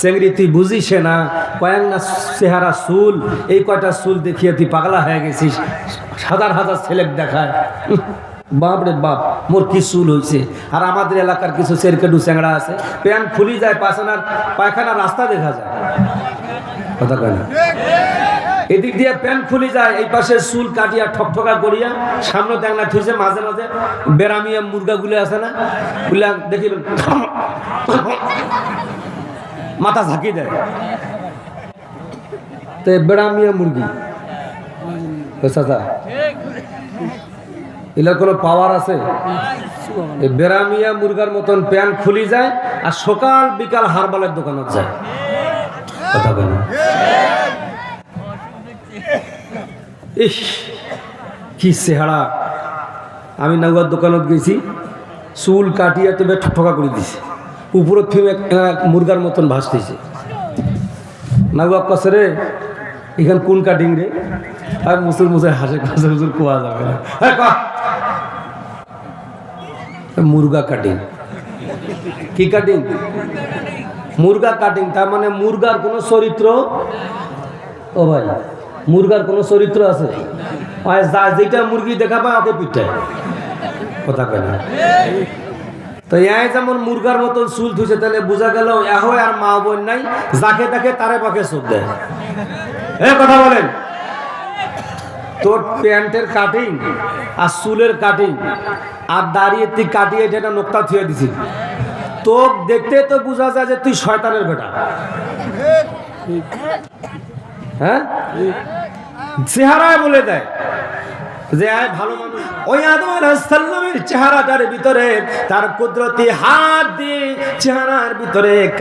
চেংড়ি তুই বুঝিস না? কয়েক না চেহারা চুল, এই কয়টা চুল দেখিয়ে তুই পাগলা হয়ে গেছিস? হাজার হাজার ছেলে দেখায়। বাপ রে বাপ, মোর কি চুল হয়েছে আর আমাদের এলাকার কিছু চেরকেডু চ্যাংড়া আছে প্যান্ট খুলি যায় পায়খানার পায়খানার রাস্তা দেখা যায়। কথা কয় না? এদিক দিয়ে প্যান্ট খুলে যায়, এই পাশে চুল কাটিয়া ঠকঠকা করিয়া, সামনে দেখ না থুইছে, মাঝে মাঝে বেরামিয়া মুরগা গুলো আছে না? গুলা দেখিবেন মাথা ঝাঁকি দেয়। তো বেড়ামিয়া মুরগি। চাচা কোনো পাওয়ার আছে? এই বেড়ামিয়া মুরগার মতন প্যান্ট খুলি যায় আর সকাল বিকাল হারবালের দোকানত যায়। ইস, কি চেহারা। আমি নাগুয়ার দোকানত গেছি, চুল কাটিয়া তবে ঠকা করে দিছে। উপরত ফিরে মুরগার মতন ভাসতেছে। নাগুয়া কছে রে, এখান কোন কাটিং রে? আর মুসুর মুসুর হাসে কাছে মুসুর কোয়া যাবে না। মুরগা কাটিং। কি কাটিং? মুরগা কাটিং, তার মানে মুরগার কোনো চরিত্র? ও ভাই, মুরগার কোনো চরিত্র আছে? যেটা মুরগি দেখা পায় ওকে পিঠায় কথা কয় না। তো ইয়াই যেমন মুরগার মতন চুল ধুছে তাহলে বোঝা গেল এহো আর মা বোন নাই, যাকে তাকে তারে পাখে চোখ দেয়। এ কথা বলেন। তোর প্যান্টের কাটিং আর চুলের কাটিং আর দাঁড়িয়ে তুই কাটিয়ে যেটা নোকটা থুয়ে দিছি। তোক দেখতে তো বোঝা যায় যে তুই শয়তানের বেটা। হ্যাঁ? চেহারায় বলে দেয়। যে ভালো ওই আদম আলাইসাল্লামের চেহারাটার ভিতরে তার কুদরতি হাত দিয়ে চেহারার ভিতরে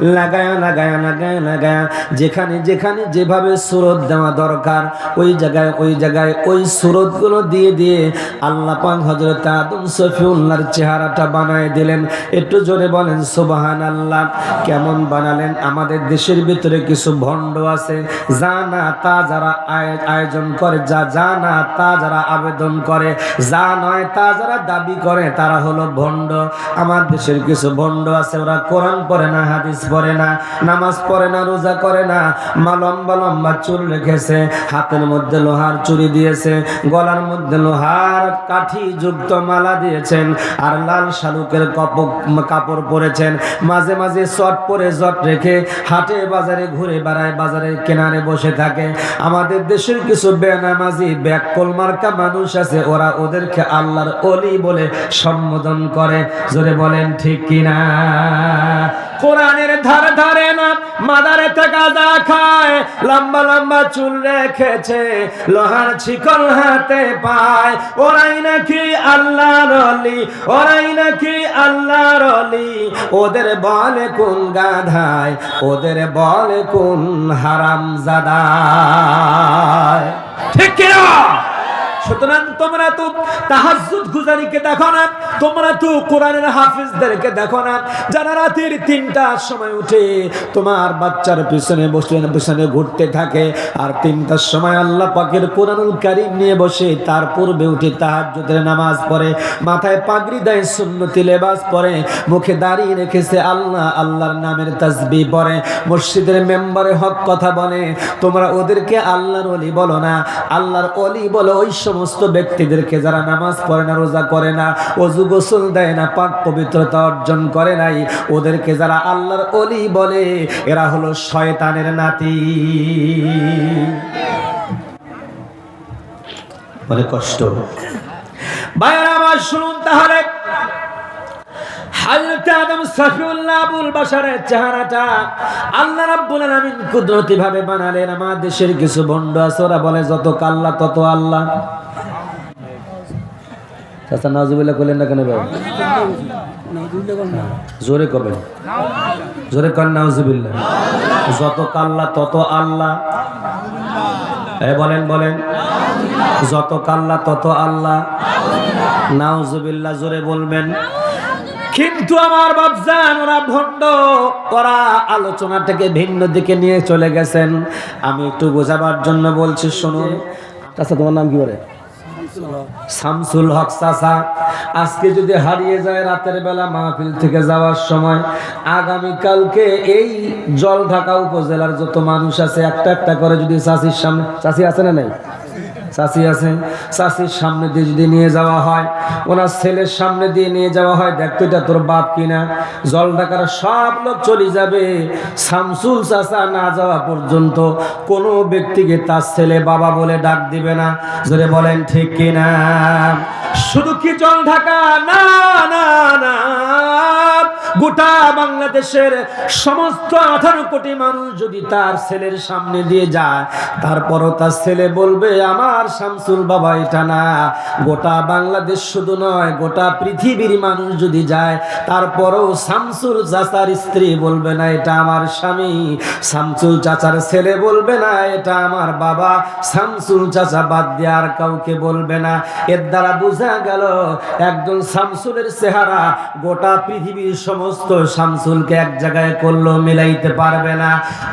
লাগায়া লাগায়া লাগায়া লাগায়া, যেখানে যেখানে যেভাবে সুরত দেওয়া দরকার, ওই জায়গায় ওই জায়গায়, ওই সুরতগুলো দিয়ে দিয়ে আল্লাহ হজরত আদম সফিউল্লাহর চেহারাটা বানায় দিলেন। একটু জোরে বলেন সুবাহান আল্লাহ কেমন বানালেন? আমাদের দেশের ভিতরে কিছু ভণ্ড আছে জানা তা যারা আয়- আয়োজন করে, যা জানা তা যারা আবেদন করে, যা নয় তা যারা দাবি করে, তারা হলো ভণ্ড। আমার দেশের কিছু ভণ্ড আছে, ওরা কোরআন পড়ে না, হাদিস পড়ে না, নামাজ পড়ে না, রোজা করে না, মা লম্বা লম্বা চুল রেখেছে, হাতের মধ্যে লোহার চুরি দিয়েছে, গলার মধ্যে লোহার কাঠি যুক্ত মালা দিয়েছেন, আর লাল শালুকের কপ- কাপড় পরেছেন, মাঝে মাঝে চট পরে জট রেখে হাটে বাজারে, ঘুরে বেড়ায়, বাজারের কেনারে বসে থাকে। আমাদের দেশের কিছু বেনামাজি ব্যাককল মার্কা মানুষ আছে, ওরা ওদেরকে আল্লাহর অলি বলে সম্বোধন করে। জোরে বলেন, ঠিক কিনা? কোরআনের ধারে ধারে না, মাদারে গাঁজা খায়, লম্বা লম্বা চুল রেখেছে, লোহার শিকল হাতে পায়। ওরাই নাকি আল্লাহর অলি ওরাই নাকি আল্লাহর অলি ওদের বলে কোন গাধায়, ওদের বলে কোন হারাম জাদায় ঠিক কিনা? সুতরাং তোমরা তো তাহাজ্জুদ গুজারিকে দেখো না, তোমরা তো কোরআনের হাফিজদেরকে দেখো না। যারা রাতের তিনটার সময় উঠে তোমার বাচ্চার পিছনে বসে, পিছনে ঘুরতে থাকে, আর তিনটার সময় আল্লাহ পাকের কোরআনুল কারিম নিয়ে বসে, তার পূর্বে উঠে তাহাজ্জুদের নামাজ পড়ে, মাথায় পাগড়ি দেয়, সুন্নতি লেবাস পরে মুখে দাঁড়িয়ে রেখেছে, আল্লাহ আল্লাহর নামের তাসবি পড়ে, মসজিদের মেম্বারে হক কথা বলে, তোমরা ওদেরকে আল্লাহর অলি বলো না, আল্লাহর অলি বলো, ওই সমস্ত ব্যক্তিদেরকে যারা নামাজ পড়ে না, রোজা করে না, অজু গোসল দেয় না, পাক পবিত্রতা অর্জন করে নাই, ওদেরকে যারা আল্লাহর অলি বলে, এরা হলো শয়তানের নাতি। মানে কষ্ট। ভাইয়ারা, আমার শুনুন তাহলে। চেহারাটা আল্লাহ কুদরতি ভাবে বানালেন। আমার দেশের কিছু আছে, ওরা যত কাল্লা, তত আল্লাহ না জোরে করবেন। জোরে যত তত আল্লাহ বলেন বলেন। যত কাল্লা, তত আল্লাহ নাউজুবিল্লাহ জোরে বলবেন। কিন্তু আমার বাপজান ওরা ভণ্ড ওরা আলোচনাটাকে ভিন্ন দিকে নিয়ে চলে গেছেন। আমি একটু বোঝাবার জন্য বলছি শুনুন। আচ্ছা তোমার নাম কি বলে? শামসুল হক চাচা আজকে যদি হারিয়ে যায় রাতের বেলা মাহফিল থেকে যাওয়ার সময় আগামীকালকে এই জল ঢাকা উপজেলার যত মানুষ আছে একটা একটা করে যদি চাষির সামনে চাষি আছে না নাই? চাষি আছে চাষির সামনে দিয়ে যদি নিয়ে যাওয়া হয়, ওনার ছেলের সামনে দিয়ে নিয়ে যাওয়া হয়, দেখ এটা তোর বাপ কিনা? জল ডাকার সব লোক চলে যাবে। শামসুল চাষা না যাওয়া পর্যন্ত কোনো ব্যক্তিকে তার ছেলে বাবা বলে ডাক দিবে না। জোরে বলেন, ঠিক কিনা? শুধু কি জল ঢাকা? না না না। গোটা বাংলাদেশের সমস্ত আঠারো কোটি মানুষ যদি তার ছেলের সামনে দিয়ে যায়, তারপরও তার ছেলে বলবে, আমার শামসুল বাবা, এটা না। গোটা বাংলাদেশ শুধু নয়, গোটা পৃথিবীর মানুষ যদি যায়, তারপরও শামসুল চাচার স্ত্রী বলবে, না, এটা আমার স্বামী। শামসুল চাচার ছেলে বলবে, না, এটা আমার বাবা। শামসুল চাচা বাদ দিয়ে আর কাউকে বলবে না। এর দ্বারা বোঝা গেল, একজন শামসুলের চেহারা গোটা পৃথিবীর সমস্ত শামসুলকে এক জায়গায় করল মিলাইতে পারবে না।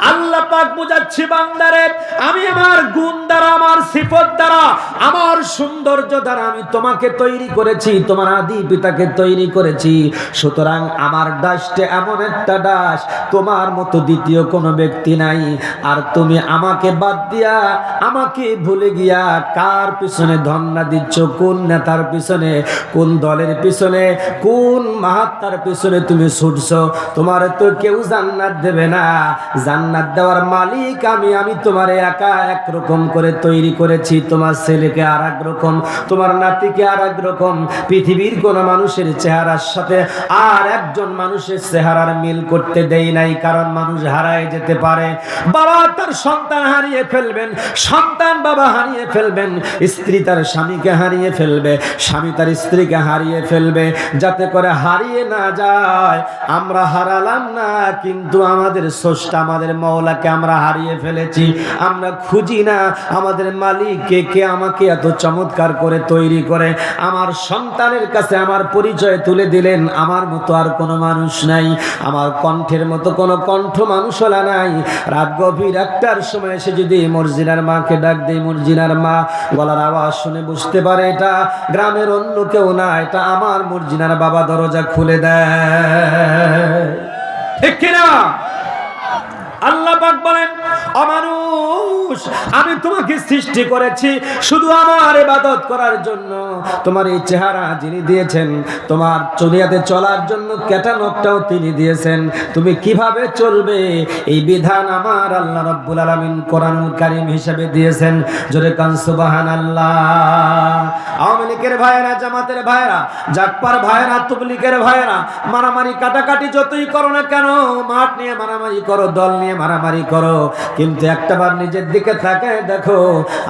আল্লাহ পাক বুঝাচ্ছি বান্দারে, আমি আমার গুণ দ্বারা, আমার সিফত দ্বারা, আমার সৌন্দর্য দ্বারা আমি তোমাকে তৈরি করেছি, তোমার আদি পিতাকে তৈরি করেছি। সুতরাং আমার ডাসটে এমন একটা ডাস তোমার মতো দ্বিতীয় কোনো ব্যক্তি নাই। আর তুমি আমাকে বাদ দিয়া, আমাকে ভুলে গিয়া কার পিছনে ধন্না দিচ্ছ, কোন নেতার পিছনে, কোন দলের পিছনে, কোন মাহাত্মার পিছনে তুমি ছুটছ, তোমার তো কেউ জান্নাত দেবে না। জান্নাত দেওয়ার মালিক আমি আমি তোমার একা একরকম করে তৈরি করেছি। তোমার ছেলেকে আর এক রকম, তোমার নাতিকে আর এক রকম। পৃথিবীর কোন মানুষের চেহারার সাথে আর একজন মানুষের চেহারার মিল করতে দেই নাই, কারণ মানুষ হারায় যেতে পারে। বাবা তার সন্তান হারিয়ে ফেলবেন, সন্তান বাবা হারিয়ে ফেলবেন, স্ত্রী তার স্বামীকে হারিয়ে ফেলবে, স্বামী তার স্ত্রীকে হারিয়ে ফেলবে, যাতে করে হারিয়ে না যায়। আমরা হারালাম না, কিন্তু আমাদের স্রষ্টা, আমাদের মৌলাকে আমরা হারিয়ে ফেলেছি। আমরা খুঁজি না, আমাদের মালিককে কে কে আমাকে এত চমৎকার করে তৈরি করে। আমার সন্তানের কাছে আমার পরিচয় তুলে দিলেন, আমার মতো আর কোনো মানুষ নাই। আমার কণ্ঠের মতো কোনো কণ্ঠ মানুষ হলা নাই। রাত গভীর একটার সময় এসে যদি মর্জিনার মাকে ডাক দেয় মর্জিনার মা গলার আওয়াজ শুনে বুঝতে পারে এটা গ্রামের অন্য কেউ না, এটা আমার মর্জিনার বাবা দরজা খুলে দেয়। ঠিক কিনা? আল্লাহ পাক বলেন অমানুষ আমি তোমাকে সৃষ্টি করেছি শুধু আমার ইবাদত করার জন্য। তোমার এই চেহারা যিনি দিয়েছেন, তোমার চলিয়াতে চলার জন্য ক্যাটালগটাও তিনি দিয়েছেন। তুমি কীভাবে চলবে? এই বিধান আমার আল্লাহ রাব্বুল আলামিন কোরআনুল কারীম হিসেবে দিয়েছেন। জোরে কান, সুবহানাল্লাহ। আওয়ামী লীগের ভাইয়েরা, জামাতের ভাইয়েরা জাকপার ভাইয়েরা তুবলিকের ভাইয়েরা, মারামারি কাটাকাটি যতই করো না কেন, মাঠ নিয়ে মারামারি করো, দল নিয়ে মারামারি করো। কিন্তু একটাবার নিজের দিকে থাকে দেখো,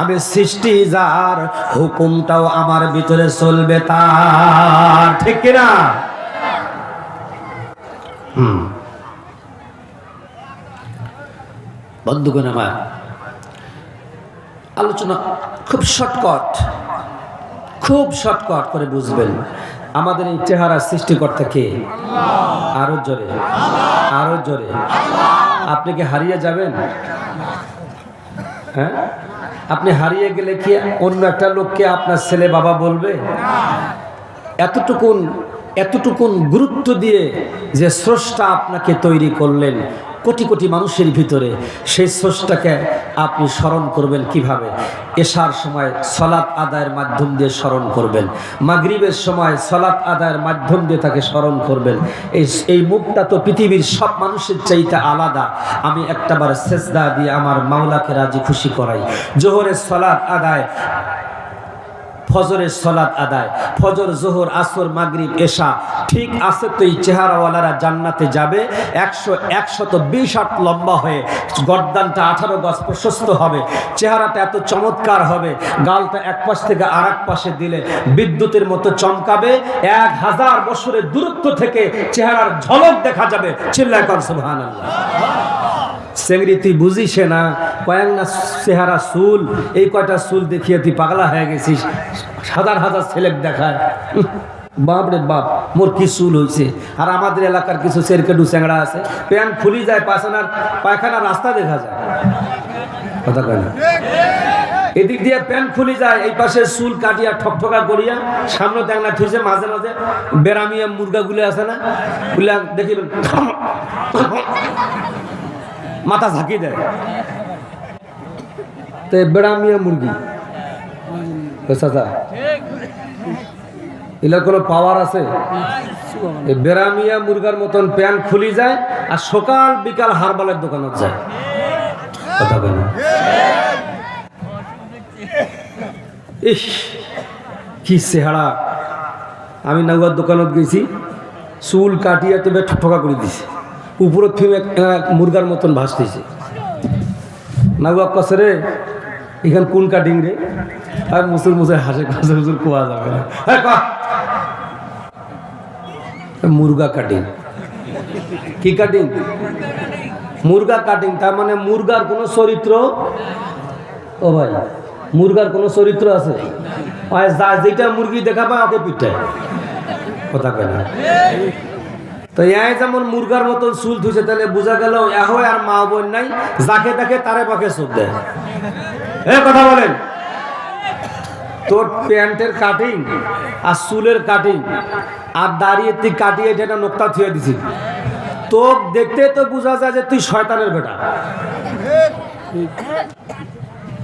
আমি সৃষ্টি, যার হুকুমটাও আমার ভিতরে চলবে তার। ঠিক কিনা? বন্ধুগণ আমার, আলোচনা খুব শর্টকট খুব শর্টকট করে বুঝবেন। আমাদের এই চেহারা সৃষ্টিকর্তা কে? আরও জোরে আরও জোরে। আপনি কি হারিয়ে যাবেন? হ্যাঁ? আপনি হারিয়ে গেলে কি অন্য একটা লোককে আপনার ছেলে বাবা বলবে? এতটুকুন এতটুকুন গুরুত্ব দিয়ে যে স্রষ্টা আপনাকে তৈরি করলেন কোটি কোটি মানুষের ভিতরে সেই স্রষ্টাকে আপনি স্মরণ করবেন কীভাবে? এশার সময় সলাৎ আদায়ের মাধ্যম দিয়ে স্মরণ করবেন। মাগরিবের সময় সলাৎ আদায়ের মাধ্যম দিয়ে তাকে স্মরণ করবেন। এই এই মুখটা তো পৃথিবীর সব মানুষের চাইতে আলাদা। আমি একটাবার সেজদা দিয়ে আমার মাওলাকে রাজি খুশি করাই। জোহরের সলাৎ আদায় ফজরের সলাদ আদায়, ফজর, জোহর, আসর, মাগরিব, এশা, ঠিক আছে তো এই চেহারাওয়ালারা জান্নাতে যাবে, একশো, একশত বিশ আট লম্বা হয়ে গর্দানটা আঠারো গজ প্রশস্ত হবে, চেহারাটা এত চমৎকার হবে, গালটা এক পাশ থেকে আর পাশে দিলে বিদ্যুতের মতো চমকাবে, এক হাজার বছরের দূরত্ব থেকে চেহারার ঝলক দেখা যাবে, চিল্লায় কর সুবহানাল্লাহ। সেংরি তুই বুঝিস না, কয়েক না চেহারা চুল, এই কয়টা চুল দেখিয়ে তুই পাগলা হয়ে গেছিস, হাজার হাজার ছেলে দেখায়। বাপ রে বাপ, মোর কি চুল হয়েছে আর আমাদের এলাকার কিছু সেরকেডু চ্যাংড়া আছে, প্যান্ট খুলি যায়, পায়খানার পায়খানার রাস্তা দেখা যায়। কথা কয় না? এদিক দিয়ে প্যান্ট খুলি যায়, এই পাশে চুল কাটিয়া, ঠকঠকা করিয়া, সামনে ট্যাংনা থুইছে, মাঝে মাঝে বেরামিয়া মুরগা গুলে আছে না, গুলা দেখিবেন মাথা ঝাঁকি দেয়। তো বেড়ামিয়া মুরগি। চাচা কোনো পাওয়ার আছে? বেড়ামিয়া মুরগার মতন প্যান্ট খুলি যায় আর সকাল বিকাল হারবালের দোকানত যায়। ইস, কি চেহারা। আমি নাগুয়ার দোকানত গেছি, চুল কাটিয়ে তবে ঠকা করে দিছে। উপরত ফিম মুরগার মতন ভাসতেছে। নাগুয়া কছে রে এখান কোন কাটিং রে? আর মুসুর মুসুর হাসে কাছে হুজুর কোয়া যাবে না। মুরগা কাটিং। কি কাটিং? মুরগা কাটিং, তার মানে মুরগার কোনো চরিত্র? ও ভাই, মুরগার কোনো চরিত্র আছে? যেটা মুরগি দেখা পায় ওকে পিঠায় কথা কয় না। তো এই যেমন মুরগার মতন চুল ধুইছে তাহলে বোঝা গেল এহ আর মা বোন নাই, যাকে দেখে তারে পাকে চোখ দেয় এ, কথা বলেন। তোর প্যান্টের কাটিং আর চুলের কাটিং আর দাঁড়িয়ে তুই কাটিয়ে এটা নোকতা থুয়ে দিছি। তো দেখতে তো বোঝা যায় যে তুই শয়তানের বেটা।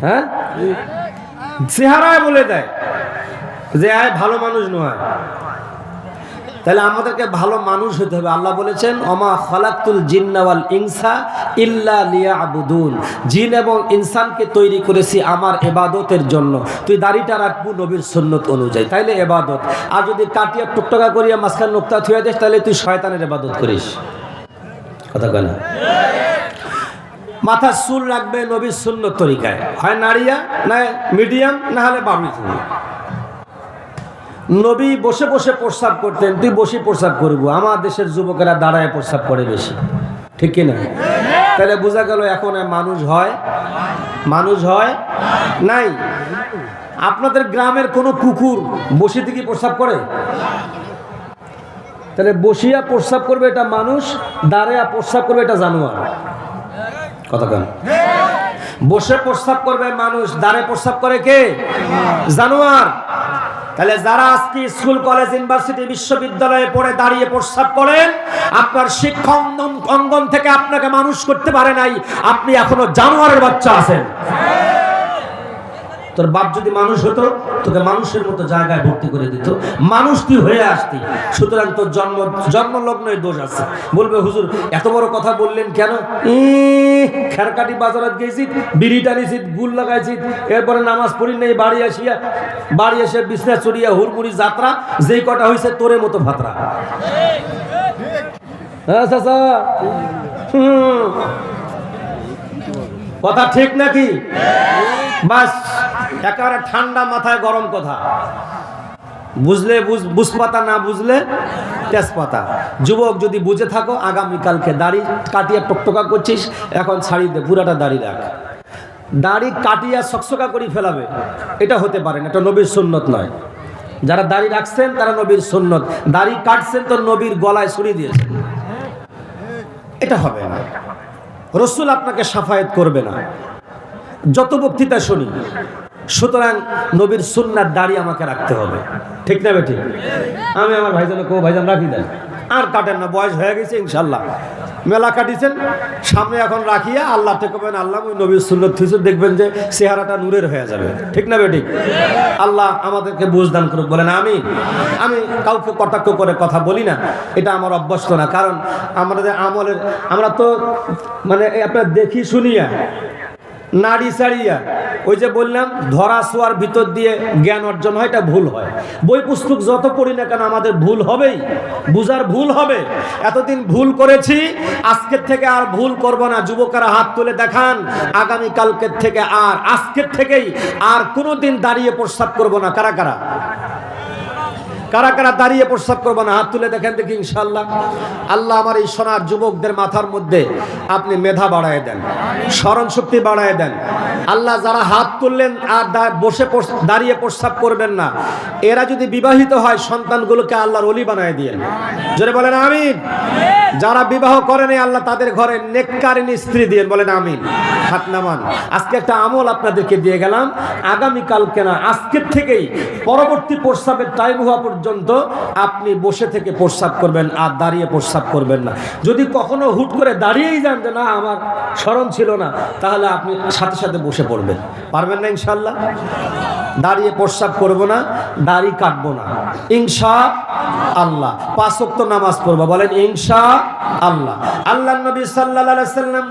হ্যাঁ? চেহারায় বলে দেয় যে, আয়, ভালো মানুষ নয়। তাহলে আমাদেরকে ভালো মানুষ হতে হবে। আল্লাহ বলেছেন অমা খালাকুল জিন্নাওয়াল ইনসা ইল্লা লিয়া আবুদুন জিন এবং ইনসানকে তৈরি করেছি আমার এবাদতের জন্য। তুই দাড়িটা রাখব নবীর সুন্নত অনুযায়ী, তাইলে এবাদত। আর যদি কাটিয়া টুকটকা করিয়া মাঝখান নোক্তা থুয়ে দিস তাহলে তুই শয়তানের এবাদত করিস। কথা কেন মাথার চুল রাখবে নবীর সুন্নত তরিকায়। হয় নাড়িয়া না মিডিয়াম, না হলে তুমি নবী বসে বসে প্রস্রাব করতেন, তুই বসে প্রস্রাব করব, আমার দেশের যুবকেরা দাঁড়ায় প্রস্রাব করে বেশি। ঠিক কিনা? তাহলে বোঝা গেল এখন মানুষ হয় মানুষ হয় নাই। আপনাদের গ্রামের কোনো কুকুর বসে থেকে প্রস্রাব করে? তাহলে বসিয়া প্রস্রাব করবে এটা মানুষ, দাঁড়িয়া প্রস্রাব করবে এটা জানোয়ার। কথা কেন। বসে প্রস্রাব করবে মানুষ দাঁড়ে প্রস্রাব করে কে? জানোয়ার। তাহলে যারা আজকে স্কুল, কলেজ, ইউনিভার্সিটি, বিশ্ববিদ্যালয়ে পড়ে দাঁড়িয়ে প্রস্তাব করেন, আপনার শিক্ষা অঙ্গন- অঙ্গন থেকে আপনাকে মানুষ করতে পারে নাই। আপনি এখনও জানোয়ারের বাচ্চা আছেন। তোর বাপ যদি মানুষ হতো, তোকে মানুষের মতো জায়গায় ভর্তি করে দিত। মানুষ তুই হয়ে আসতি। সুতরাং তোর জন্ম, জন্মলগ্নই দোষ আছে। বলবে, হুজুর, এত বড় কথা বললেন কেন? খেরকাটি বাজারত গেছি, বিড়ি টানিছি গুল লাগাইছি, এরপরে নামাজ পড়ি নেই, বাড়ি আসিয়া, বাড়ি এসে বিছনা চড়িয়া হুড়মুড়ি যাত্রা, যেই কটা হয়েছে তোরে মতো ভাতরা। হ্যাঁ। কথা ঠিক নাকি? বাস। একেবারে ঠান্ডা মাথায় গরম কথা। বুঝলে বুঝ- বুঝপাতা না বুঝলে তেজপাতা। যুবক যদি বুঝে থাকো আগামীকালকে দাড়ি কাটিয়া টকটকা করছিস, এখন ছাড়ি দে, পুরাটা দাড়ি রাখ। দাড়ি কাটিয়া সকসকা করে ফেলাবে। এটা হতে পারে না, এটা নবীর সুন্নত নয়। যারা দাড়ি রাখছেন, তারা নবীর সুন্নত। দাড়ি কাটছেন তো নবীর গলায় ছড়িয়ে দিয়েছেন এটা হবে না। রসুল আপনাকে সাফায়েত করবে না। যত বক্তৃতা শুনি সুতরাং নবীর সুন্নার দাড়ি আমাকে রাখতে হবে। ঠিক না বেটি? আমি আমার ভাইজানে কো ভাইজান রাখি দেন। আর কাটেন না, বয়স হয়ে গেছে, ইনশাল্লাহ। মেলা কাটিছেন, সামনে এখন রাখিয়া আল্লাহ টেকবেন আল্লাহ, ওই নবীর সুন্নত থুইছে দেখবেন যে চেহারাটা নূরের হয়ে যাবে। ঠিক না বেটি? আল্লাহ আমাদেরকে বুঝদান করুক, বলেন আমি আমি কাউকে কটাক্ষ করে কথা বলি না, এটা আমার অভ্যস্ত না। কারণ আমাদের আমলের আমরা তো মানে আপনার দেখি শুনিয়া নাড়ি সারিয়া ওই যে বললাম, ধরা শোয়ার ভিতর দিয়ে জ্ঞান অর্জন হয়, এটা ভুল হয়। বই পুস্তক যত পড়ি না কেন, আমাদের ভুল হবেই। বুঝার ভুল হবে। এতদিন ভুল করেছি, আজকের থেকে আর ভুল করব না। যুবকেরা হাত তুলে দেখান, আগামী কালকের থেকে আর, আজকের থেকেই আর কোনো দিন দাঁড়িয়ে প্রস্তাব করব না। কারা কারা? কারা কারা দাঁড়িয়ে প্রস্তাব করব না, হাত তুলে দেখেন দেখি ইনশাল্লাহ আল্লাহ আমার এই সোনার যুবকদের মাথার মধ্যে আপনি মেধা বাড়ায় দেন স্মরণ শক্তি বাড়ায় দেন। আল্লাহ যারা হাত তুললেন আর বসে দাঁড়িয়ে প্রস্তাব করবেন না, এরা যদি বিবাহিত হয়, সন্তানগুলোকে আল্লাহর অলি বানায় দিয়েন। জোরে বলেন আমিন। যারা বিবাহ করেন আল্লাহ তাদের ঘরে নেককারিনী স্ত্রী দিয়ে বলেন আমিন। হাত নামান। আজকে একটা আমল আপনাদেরকে দিয়ে গেলাম আগামী কালকে না, আজকের থেকেই পরবর্তী প্রস্রাবের টাইম হওয়া পর্যন্ত আপনি বসে থেকে প্রস্রাব করবেন আর দাঁড়িয়ে প্রস্রাব করবেন না। যদি কখনো হুট করে দাঁড়িয়েই যান যে, না, আমার স্মরণ ছিল না, তাহলে আপনি সাথে সাথে বসে পড়বেন। পারবেন না ইনশাল্লাহ দাঁড়িয়ে প্রস্রাব করব না, দাড়ি কাটবো না। ইনশা আল্লাহ। পাঁচ ওয়াক্ত নামাজ পড়ব। বলেন, ইনশা আল্লাহ। আল্লাহ নবী সাল্লাল্লাহু সাল্লাম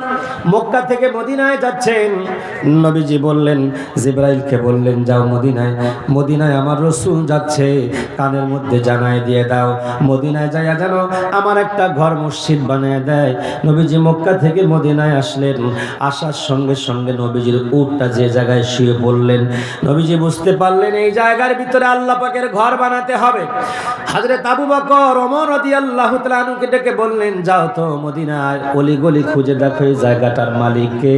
মক্কা থেকে মদিনায় যাচ্ছেন। নবীজি বললেন, জিব্রাইলকে বললেন, যাও মদিনায়। মদিনায় আমার রসুল যাচ্ছে। কানের মধ্যে জানাই দিয়ে দাও। মদিনায় যাইয়া যেন আমার একটা ঘর মসজিদ বানিয়ে দেয়। নবীজি মক্কা থেকে মদিনায় আসলেন। আসার সঙ্গে সঙ্গে নবীজির উটটা যে জায়গায় শুয়ে পড়লেন। নবীজি বুঝতে পারলেন এই জায়গার ভিতরে আল্লাহ পাকের ঘর বানাতে হবে। হাজরত আবু বকর, ওমর রাদিয়াল্লাহু তাআলা আনহুকে ডেকে বললেন, যাও তো মদিনায় অলি গলি খুঁজে দেখো এই জায়গাটার মালিককে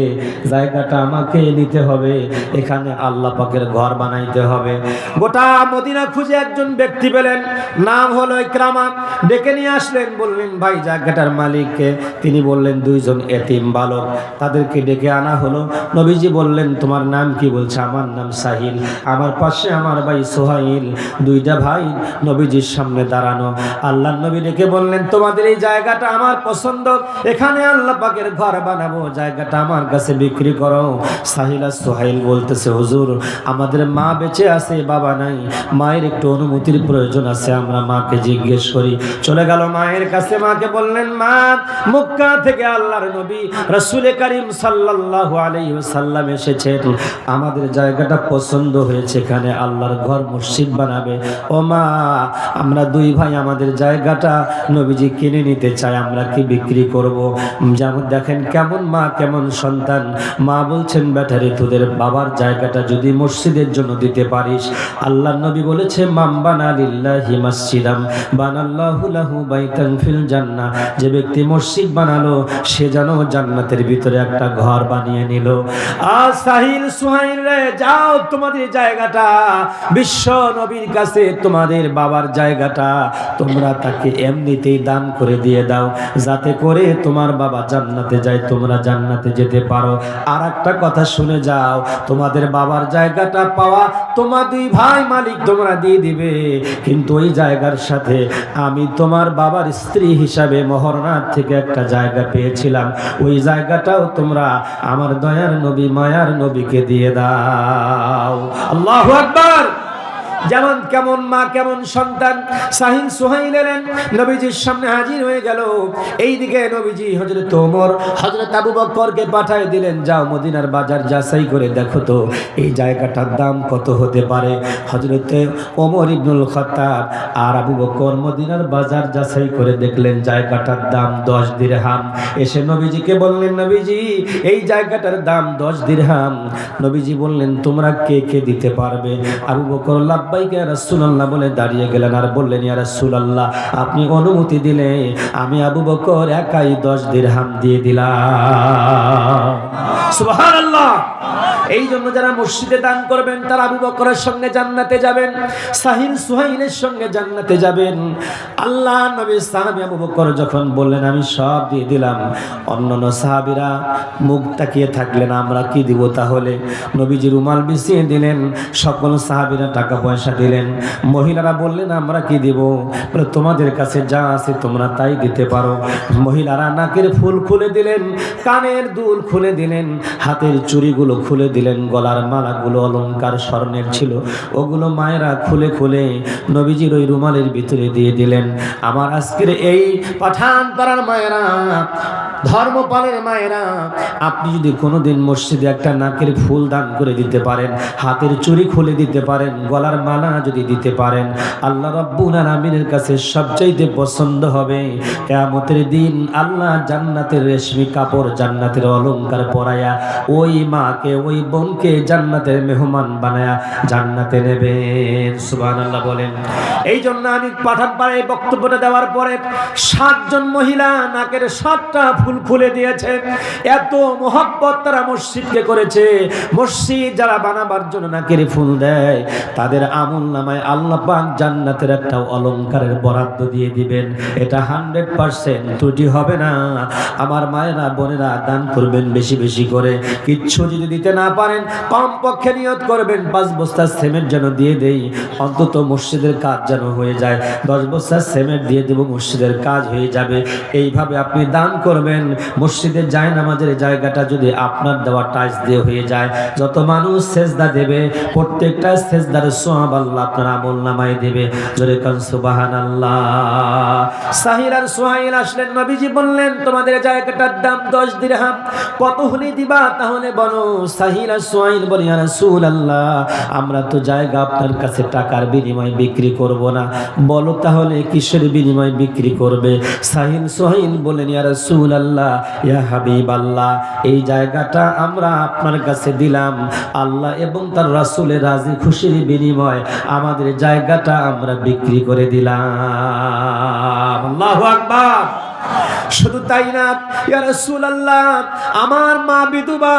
জায়গাটা আমাকে নিতে হবে। এখানে আল্লাহ পাকের ঘর বানাইতে হবে। গোটা মদিনা খুঁজে একজন ব্যক্তি পেলেন, নাম হলো ইকরামা। ডেকে নিয়ে আসলেন, বললেন, ভাই জায়গাটার মালিককে। তিনি বললেন, দুইজন এতিম বালক, তাদেরকে ডেকে আনা হলো। নবীজি বললেন, তোমার নাম কি? বলছে, আমার নাম সাহিল, আমার পাশে আমার ভাই সোহাইল, দুইটা ভাই নবীজির সামনে দাঁড়ানো। আল্লাহ নবী ডেকে বললেন, তোমাদের এই জায়গাটা আমার পছন্দ, এখানে আল্লাহ পাকের ঘর বানাবো, জায়গাটা আমার কাছে বিক্রি করো। সাহিল আর সোহাইল বলতেছে, হুজুর, আমাদের মা বেঁচে আছে, বাবা নাই। মায়ের একটু অনুমতির প্রয়োজন আছে, আমরা মাকে জিজ্ঞেস করি, চলে গেল মায়ের কাছে? মাকে বললেন, মা, মক্কা থেকে আল্লাহর নবী রসুল করিম সাল্লাল্লাহু আলাইহি ওয়াসাল্লাম এসেছেন। আমাদের জায়গাটা পছন্দ হয়েছে এখানে, আল্লাহর ঘর মসজিদ বানাবে। ও মা, আমরা দুই ভাই, আমাদের জায়গাটা নবীজি কিনে নিতে চাই আমরা কি বিক্রি করব? যেমন দেখেন, কেমন মা, কেমন সন্তান। মা বলছেন ব্যাটারি তোদের বাবার জায়গাটা যদি মসজিদের জন্য দিতে পারিস। আল্লাহ নবী বলেছে, মাম বানা লিল্লাহি মাসজিদাম। বানাল্লাহু লাহু বাইতান ফিল জান্নাহ। যে ব্যক্তি মসজিদ বানালো, সে যেন জান্নাতের ভিতরে একটা ঘর বানিয়ে নিল। আর সাহিল সুহাইল রে, যাও তোমাদের জায়গাটা। বিশ্ব নবীর কাছে তোমাদের বাবার জায়গাটা। তোমরা তাকে এমনিতেই দান করে দিয়ে দাও। যাতে করে তোমার বাবা জান্নাতে যায়, তোমরা জান্নাতে যেতে পারো। আর একটা কথা শুনে যাও। তোমাদের বাবার জায়গাটা পাওয়া তোমার দুই ভাই মালিক তোমরা দিয়ে দিবে। কিন্তু ওই জায়গার সাথে আমি তোমার বাবার স্ত্রী হিসাবে মহরনাথ থেকে একটা জায়গা পেয়েছিলাম। ওই জায়গাটাও তোমরা আমার দয়ার নবী, মায়ার নবীকে দিয়ে দাও। আল্লাহ আকবার! যেমন কেমন মা, কেমন সন্তান। সাহিন সোহাইল এলেন, নবীজির সামনে হাজির হয়ে গেল। এইদিকে নবীজি হজরত ওমর হজরত আবু বকরকে পাঠায় দিলেন, যাও মদিনার বাজার যাচাই করে দেখো তো, এই জায়গাটার দাম কত হতে পারে? হজরতে ওমর ইবনুল খত্তাব আর আবু বকর মদিনার বাজার যাচাই করে দেখলেন, জায়গাটার দাম দশ দিরহাম। এসে নবীজিকে বললেন, নবীজি, এই জায়গাটার দাম দশ দিরহাম। নবীজি বললেন, তোমরা কে কে দিতে পারবে? আবু বকর লাব্বাইকে রাসূলুল্লাহ বলে দাঁড়িয়ে গেলেন, আর বললেন, ইয়া রাসূলুল্লাহ, আপনি অনুমতি দিলে আমি আবু বকর একাই দশ দিরহাম দিয়ে দিলাম। সুবহানাল্লাহ। এই জন্য যারা মসজিদে দান করবেন তারা আবু বকরের সঙ্গে জান্নাতে যাবেন সাহিল সুহাইলের সঙ্গে জান্নাতে যাবেন। আল্লাহ নবী সাহাবী আবু বকর যখন বললেন আমি সব দিয়ে দিলাম। অন্যান্য সাহাবীরা মুখ তাকিয়ে থাকলেন আমরা কি দিব তাহলে? নবীজি রুমাল বিছিয়ে দিলেন সকল সাহাবীরা টাকা পয়সা দিলেন। মহিলারা বললেন আমরা কি দিব? বলে, তোমাদের কাছে যা আছে তোমরা তাই দিতে পারো। মহিলারা নাকের ফুল খুলে দিলেন কানের দুল খুলে দিলেন হাতের চুড়িগুলো খুলে দিলেন গলার মালাগুলো অলঙ্কার স্বর্ণের ছিল। ওগুলো মায়েরা খুলে খুলে নবীজির ওই রুমালের ভিতরে দিয়ে দিলেন। আমার আজকের এই পাঠান পাড়ার মায়েরা ধর্মপালের মায়েরা, আপনি যদি কোনোদিন মসজিদে একটা নাকের ফুল দান করে দিতে পারেন, হাতের চুড়ি খুলে দিতে পারেন, গলার মালা যদি দিতে পারেন, আল্লাহ রব্বুল আলামিনের কাছে সবচাইতে পছন্দ হবে কেয়ামতের দিন আল্লাহ জান্নাতের রেশমি কাপড়, জান্নাতের অলংকার পরায়া ওই মাকে, ওই বোনকে জান্নাতের মেহমান বানায়া জান্নাতে নেবেন সুবহানাল্লাহ বলেন। এই জন্য আমি পাঠান পাড়ায় বক্তব্যটা দেওয়ার পরে সাতজন মহিলা নাকের সাতটা ফুল খুলে দিয়েছে। এত মোহব্বত তারা মসজিদকে করেছে। মসজিদ যারা বানাবার জন্য নাকের ফুল দেয়, তাদের আমল নামায় আল্লাহ পাক জান্নাতের একটা অলংকারের বরাদ্দ দিয়ে দিবেন। এটা হান্ড্রেড পার্সেন্ট ত্রুটি হবে না। আমার মায়েরা, বোনেরা দান করবেন বেশি বেশি করে। কিচ্ছু যদি দিতে না পারেন কম পক্ষে নিয়ত করবেন। পাঁচ বস্তা সিমেন্ট যেন দিয়ে দেই, অন্তত মসজিদের কাজ যেন হয়ে যায়। দশ বস্তা সিমেন্ট দিয়ে দেবো, মসজিদের কাজ হয়ে যাবে। এইভাবে আপনি দান করবেন। মসজিদের যায়, নামাজের জায়গাটা যদি আপনার দেওয়া টাইস দিয়ে হয়ে যায়, যত মানুষ সেজদা দেবে, প্রত্যেকটা সেজদার সোহাব আল্লাহ আপনার আমল নামায় দেবে। জোরে কান সুবাহান আল্লাহ সাহির আর সোহাইল আসলেন, নবীজি বললেন, তোমাদের জায়গাটার দাম দশ দিরহাম কত হলে দিবা তাহলে বলো? আর সোহাইল বলি আর রাসূল আল্লাহ আমরা তো জায়গা আপনার কাছে টাকার বিনিময়ে বিক্রি করব না। বলো তাহলে কিসের বিনিময়ে বিক্রি করবে? সাহিল সোহাইল বলেন ইয়া রাসূল আল্লাহ ইয়া হাবিব আল্লাহ, এই জায়গাটা আমরা আপনার কাছে দিলাম। আল্লাহ এবং তার রাসুলের রাজি খুশির বিনিময় আমাদের জায়গাটা আমরা বিক্রি করে দিলাম। আল্লাহ আকবার। শুধু তাই না, ইয়া রাসূলুল্লাহ, আমার মা বিধবা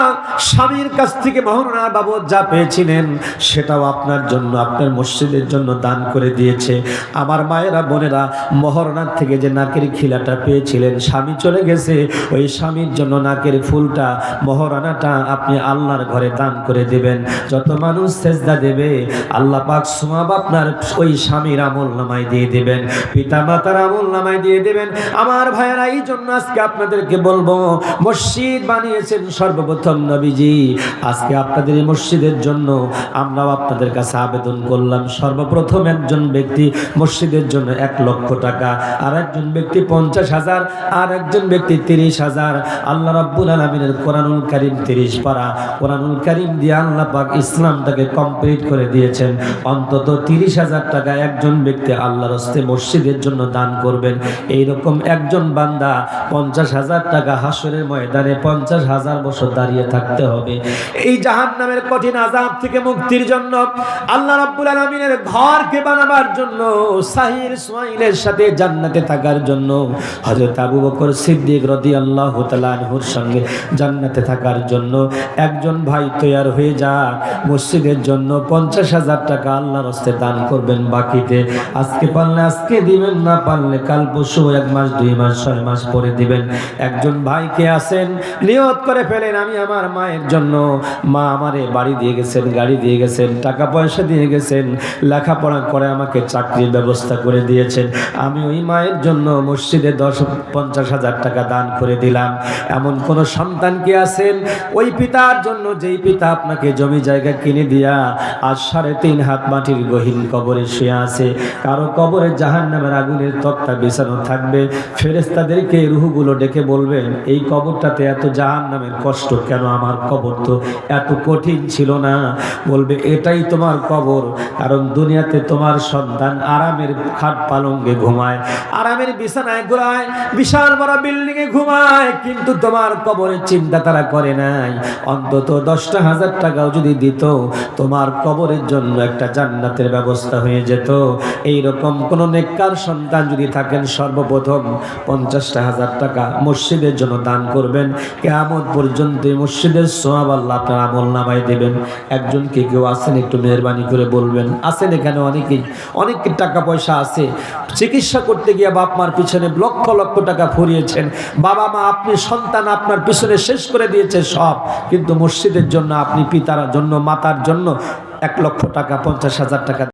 স্বামীর কাছ থেকে মহরণার বাবদ যা পেয়েছিলেন, সেটাও আপনার জন্য, আপনার মসজিদের জন্য দান করে দিয়েছে। আমার মায়েরা, বোনেরা মহরণার থেকে যে নাকের খিলাটা পেয়েছিলেন, স্বামী চলে গেছে, ওই স্বামীর জন্য নাকের ফুলটা, মহরানাটা আপনি আল্লাহর ঘরে দান করে দেবেন। যত মানুষ সেজদা দেবে, আল্লাহ পাক সোয়াব আপনার ওই স্বামীর আমল নামায় দিয়ে দেবেন পিতা মাতার আমল নামায় দিয়ে দেবেন। আমার ভাইয়েরা এই জন্য আজকে আপনাদেরকে বলব, মসজিদ বানিয়েছেন সর্বপ্রথম নবীজি। আজকে আপনাদের এই মসজিদের জন্য আমরাও আপনাদের কাছে আবেদন করলাম। সর্বপ্রথম একজন ব্যক্তি মসজিদের জন্য এক লক্ষ টাকা আর একজন ব্যক্তি পঞ্চাশ হাজার আর একজন ব্যক্তি তিরিশ হাজার। আল্লাহ রাব্বুল আলমিনের কোরআনুল কারিম তিরিশ পারা। কোরআনুল কারিম দিয়ে আল্লাহ পাক ইসলামটাকে কমপ্লিট করে দিয়েছেন। অন্তত তিরিশ হাজার টাকা একজন ব্যক্তি আল্লাহর হস্তে মসজিদের জন্য দান করবেন। এইরকম একজন বান্দা পঞ্চাশ হাজার টাকা হাসরের ময়দানে পঞ্চাশ হাজার বছর দাঁড়িয়ে থাকতে হবে। এই জাহান নামের কঠিন আজাব থেকে মুক্তির জন্য আল্লাহ রাব্বুল আলমিনের ঘরকে বানাবার জন্য সাহির সোয়াইলের সাথে জান্নাতে থাকার জন্য হযরত আবু বকর সিদ্দিক রাদিয়াল্লাহু তাআলা আনহুর সঙ্গে জান্নাতে থাকার জন্য একজন ভাই তৈয়ার হয়ে যা মসজিদের জন্য পঞ্চাশ হাজার টাকা আল্লাহর হস্তে দান করবেন বাকিতে আজকে পারলে আজকে দিবেন, না পারলে কাল পরশু এক মাস, দুই মাস, ছয় মাস পরে দিবেন। একজন ভাইকে আসেন নিয়ত করে ফেলেন, আমি আমার মায়ের জন্য মা আমারে বাড়ি দিয়ে গেছেন, গাড়ি দিয়ে গেছেন, টাকা পয়সা দিয়ে গেছেন, লেখাপড়া করে আমাকে চাকরির ব্যবস্থা করে দিয়েছেন। আমি ওই মায়ের জন্য মসজিদে দশ পঞ্চাশ হাজার টাকা দান করে দিলাম। এমন কোন সন্তান কি আছেন? ওই পিতার জন্য যেই পিতা আপনাকে জমি জায়গা কিনে দিয়া আজ সাড়ে তিন হাত মাটির গহীন কবরে শুয়ে আছে। কারও কবরে জাহান নামের আগুনের তক্তা বিছানো থাকবে। ফেরেস্তাদেরকে রুহগুলো ডেকে বলবেন, এই কবরটাতে এত জাহান নামের কষ্ট কেন? আমার কবর তো এত কঠিন ছিল না। বলবে, এটাই তোমার কবর, কারণ দুনিয়াতে তোমার সন্তান আরামের খাট পালঙ্গে ঘুমায়, আরামের বিছানায় ঘুরায়, বিশাল বড় বিল্ডিংয়ে ঘুমায়, কিন্তু তোমার কবরের চিন্তা তারা করে নাই। অন্তত দশটা হাজার টাকাও যদি দিত, তোমার কবরের জন্য একটা জান্নাতের ব্যবস্থা হয়ে যেত। এই রকম কোন নেককার সন্তান যদি থাকেন সর্বপ্রথম, পঞ্চাশটা হাজার টাকা মসজিদের জন্য দান করবেন। কেমন পর্যন্ত মসজিদের সোয়াব আল্লাহ আপনার আমল নামাই দেবেন। একজনকে কেউ আসেন একটু মেহরবানি করে বলবেন। আসেন এখানে অনেকেই। অনেক টাকা পয়সা আছে। চিকিৎসা করতে গিয়ে বাপ মার পিছনে লক্ষ লক্ষ টাকা ফুরিয়েছেন। বাবা মা, আপনি, সন্তান আপনার পিছনে শেষ করে দিয়েছে সব। কিন্তু মসজিদের জন্য আপনি পিতার জন্য, মাতার জন্য এক লক্ষ টাকা, পঞ্চাশ হাজার টাকা